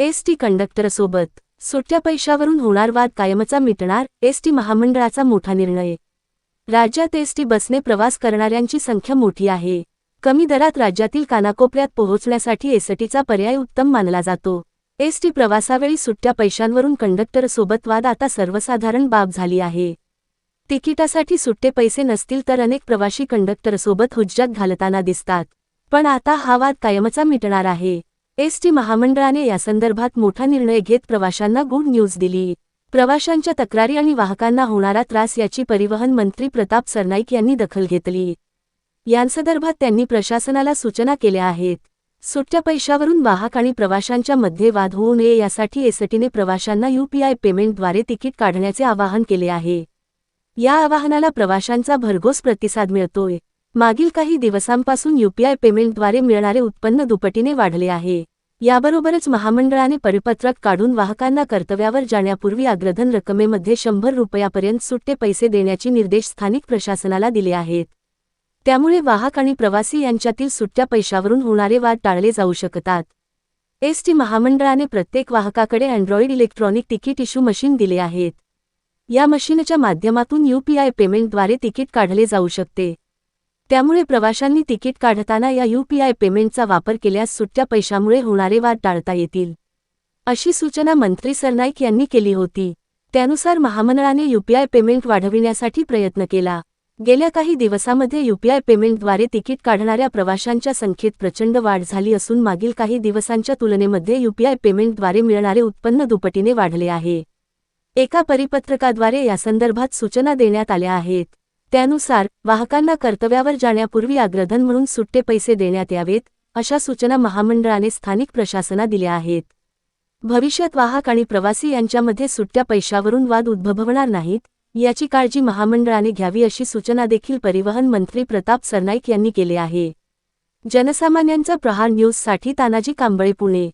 ST कंडक्टरसोबत सुट्ट्या पैशावरून होणार वाद कायमचा मिटणार एसटी महामंडळाचा मोठा निर्णय. राज्यात एसटी बसने प्रवास करणाऱ्यांची संख्या मोठी आहे. कमी दरात राज्यातील कानाकोपऱ्यात पोहोचण्यासाठी एसटीचा पर्याय उत्तम मानला जातो. एसटी प्रवासावेळी सुट्ट्या पैशांवरून कंडक्टरसोबत वाद आता सर्वसाधारण बाब झाली आहे. तिकिटासाठी सुट्टे पैसे नसतील तर अनेक प्रवासी कंडक्टरसोबत हुज्जत घालताना दिसतात. पण आता हा वाद कायमचा मिटणार आहे. एसटी महामंडळाने यासंदर्भात मोठा निर्णय घेत प्रवाशांना गुड न्यूज दिली. प्रवाशांच्या तक्रारी आणि वाहकांना होणारा त्रास याची परिवहन मंत्री प्रताप सरनाईक यांनी दखल घेतली. यांसंदर्भात त्यांनी प्रशासनाला सूचना केल्या आहेत. सुट्ट्या पैशावरून वाहक आणि प्रवाशांच्या मध्ये वाद होऊ नये यासाठी एसटीने प्रवाशांना यूपीआय पेमेंटद्वारे तिकीट काढण्याचे आवाहन केले आहे. या आवाहनाला प्रवाशांचा भरघोस प्रतिसाद मिळतोय. मागील काही दिवसांपासून यूपीआय पेमेंटद्वारे मिळणारे उत्पन्न दुपटीने वाढले आहे. याबरोबरच महामंडळाने परिपत्रक काढून वाहकांना कर्तव्यावर जाण्यापूर्वी अग्रधन रकमेमध्ये शंभर रुपयापर्यंत सुट्टे पैसे देण्याचे निर्देश स्थानिक प्रशासनाला दिले आहेत. त्यामुळे वाहक आणि प्रवासी यांच्यातील सुट्ट्या पैशावरून होणारे वाद टाळले जाऊ शकतात. एसटी महामंडळाने प्रत्येक वाहकाकडे Android electronic ticket issue machine दिले आहेत. या मशीनच्या माध्यमातून यूपीआय पेमेंटद्वारे तिकीट काढले जाऊ शकते. त्यामुळे प्रवाशांनी तिकीट काढताना या यूपीआय पेमेंटचा वापर केल्यास सुट्ट्या पैशामुळे होणारे वाद टाळता येतील. अशी सूचना मंत्री सरनाईक यांनी केली होती. त्यानुसार महामंडळाने यूपीआय पेमेंट वाढविण्यासाठी प्रयत्न केला. गेल्या काही दिवसामध्ये यूपीआय पेमेंटद्वारे तिकीट काढणाऱ्या प्रवाशांच्या संख्येत प्रचंड वाढ झाली असून मागील काही दिवसांच्या तुलनेमध्ये यूपीआय पेमेंटद्वारे मिळणारे उत्पन्न दुपटीने वाढले आहे. एका परिपत्रकाद्वारे यासंदर्भात सूचना देण्यात आल्या आहेत. त्यानुसार वाहकांना कर्तव्यावर जाण्यापूर्वी अग्रधन म्हणून सुट्टे पैसे देण्यात यावेत अशा सूचना महामंडळाने स्थानिक प्रशासना दिल्या आहेत. भविष्यात वाहक आणि प्रवासी यांच्यामध्ये सुट्ट्या पैशावरून वाद उद्भवणार नाहीत याची काळजी महामंडळाने घ्यावी अशी सूचना देखील परिवहन मंत्री प्रताप सरनाईक यांनी केली आहे. जनसामान्यांचा प्रहार न्यूजसाठी तानाजी कांबळे पुणे.